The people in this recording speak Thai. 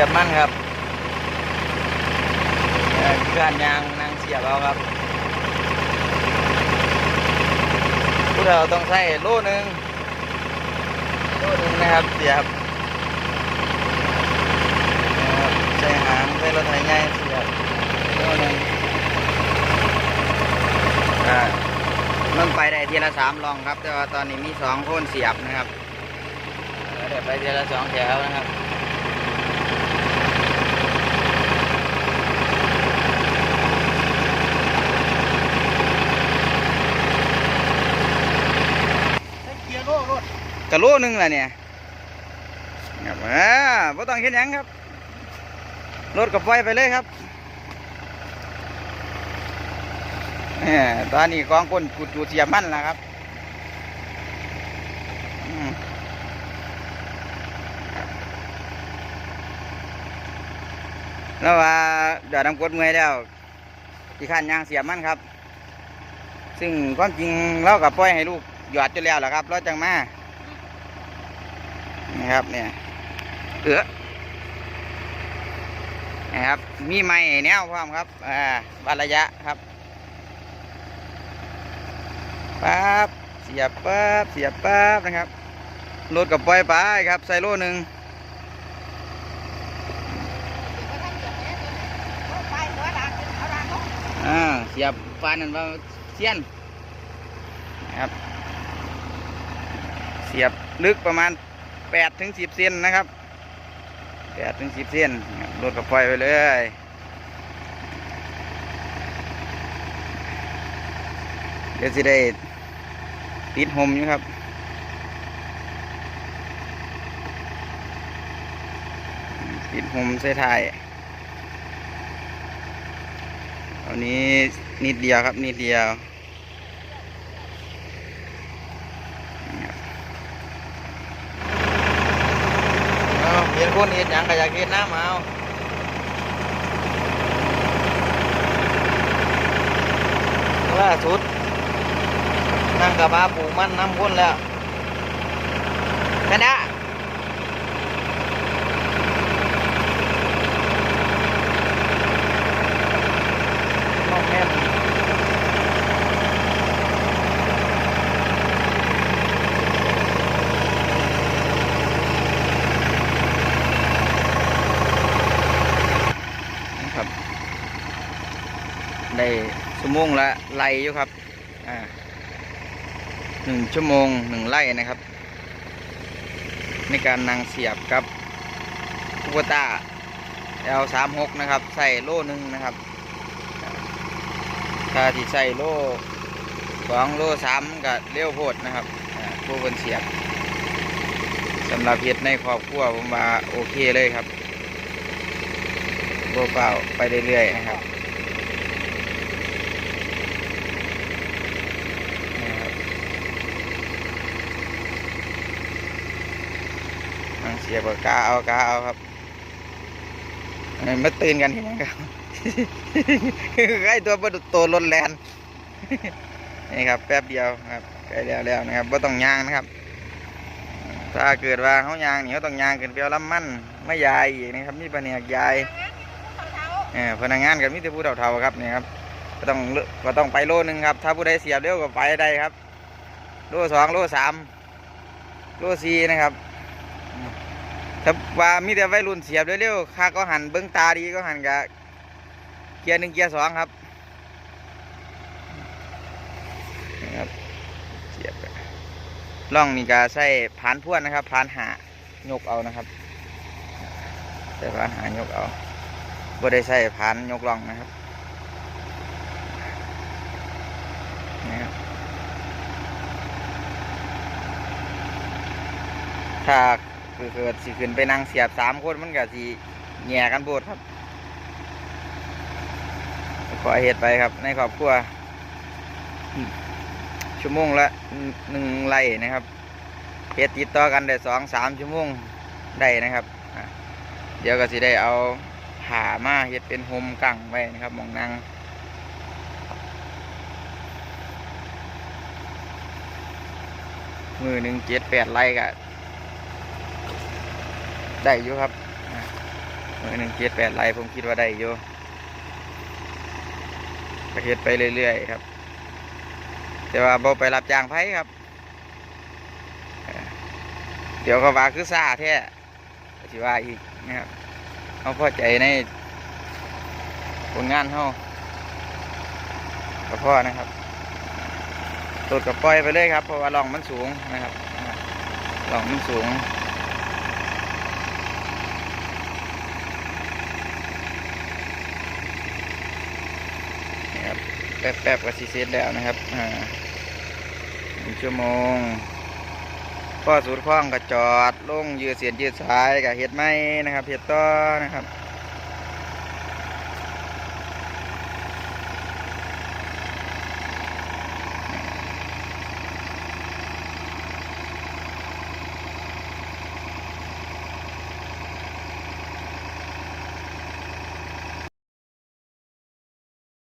สียบมันครับการยางนั่งเสียบเอาครับผู้เราต้องใช้โล่หนึ่งโล่หนึ่งนะครับเสียบนะครับใช้หางใช้รถไถใหญ่เสียบโล่หนึ่งอ่ามันไปได้ทีละสามลองครับ แต่ว่าตอนนี้มีสองคนเสียบนะครับเดี๋ยวไปทีละสองแถวนะครับ เกียร์โล่รถ กะ โลหนึงแหละเนี่ยครับอ่าบ่ต้องเห็นยังครับรถกับไฟไปเลยครับแหมตอนนี้กองก้นกุดจูเสียมันแล้วครับอืมแล้วว่าเดี๋ยวน้ำกดเมื่อยแล้วที่ขั้นยางเสียมันครับ ซึ่งความจริงเรากับปล่อยให้ลูกหยอดจนแล้วแหละครับเราจังมา นี่ครับเนี่ยเอือนะครับ มีไม้แนวพร้อมครับอ่าวัดระยะครับปั๊บเสียบปั๊บเสียบปั๊บนะครับรถกับปล่อยไปครับใส่โลหนึ่งไปหัวดังเอาดังลงอ่าเสียบฟานนั่นว่าเสียนนะครับ เสียบลึกประมาณ แปดถึงสิบเซนนะครับแปดถึงสิบเซนรถกับปล่อยไปเลยเดี๋ยวสิได้ติดหมอยู่ครับติดหมใส่ถ่ายอันนี้นิดเดียวครับนิดเดียวนี่ครับเอาเห็น คนเห็ดหยังก็อยากเห็ดน้ำเอาล่าสุดนั่งกับมาปูมันน้ำพ้นแล้วแค่นี้มองแม่นนะครับ ได้ชั่วโมงละไล่อยู่ครับอ่าหนึ่งชั่วโมงหนึ่งไร่นะครับ ในการนางเสียบกับคูปต้า L สามหกนะครับใส่โล่หนึ่งนะครับถ้าที่ใส่โล่สองโล่สามก็เลี้ยวโพดนะครับผู้คนเสียบสำหรับเห็ดในครอบครัวผมว่าโอเคเลยครับโบเปล่าไปเรื่อยๆนะครับ เสียบก็กล้าเอากล้าเอาครับเอ้ยมาตื่นกันที่นั่นครับใกล้ตัวประตูรถแลนนี่ครับแป๊บเดียวครับใกล้แล้วแล้วนะครับว่าต้องยางนะครับ ถ้าเกิดว่าเขายางนี่เขาต้องยางขึ้นไปเอาลำมั่นไม่ยายอีกนะครับมีปัญหายายเออพนักงานกับมิตรผู้เฒ่าๆครับนี่ครับก็ต้องเลก็ต้องไปโลนึงครับ ถ้าผู้ใดเสียบเร็วก็ไปได้ครับ โลสองโลสามโลสี่นะครับ ถ้าว่ามีแต่วัยรุ่นเสียบเร็วๆข้าก็หันเบิ้งตาดีก็หันกับเกียร์หนึ่งเกียร์สองครับนี่ครับเสียบล่องนี่ก็ใส่ผานพ่วนนะครับผานหายกเอานะครับใส่ผานหายกเอาบ่ได้ใส่ผานยกล่องนะครับนี่ครับถ้า คือเกิดสิขึ้นไปนั่งเสียบสามคนมันก็สิแง่กันโบดครับขอเหตุไปครับ ในครอบครัวชั่วโมงละหนึ่งไร่นะครับเหตุติดต่อกันได้สองสามชั่วโมงได้นะครับเดี๋ยวก็สิได้เอาผ่ามาเฮ็ดเป็นโฮมกังไว้นะครับมองนั่งมือหนึ่งเจ็ดแปดไร่ก็ ได้อยู่ครับมือหนึ่งเกจ็ดแปดไร่ผมคิดว่าได้อยู่ก็เฮ็ดไปเรื่อยๆครับ แต่ว่าบ่ไปรับจ้างไผครับ เดี๋ยวเขาว่าคือซาแท้ก็สิว่าอีกนะครับเขาพอใจในผลงานเขาก็พอนะครับตดกับปล่อยไปเลยครับ เพราะว่าลองมันสูงนะครับลองมันสูง นี่ครับ แป๊บๆก็สิเสร็จแล้วนะครับอ่าหนึ่งชั่วโมงพ่อสูตรคล้องก็จอดลงยืดเสียนยืดสายกับเห็ดไม้นะครับเห็ดต้อนะครับ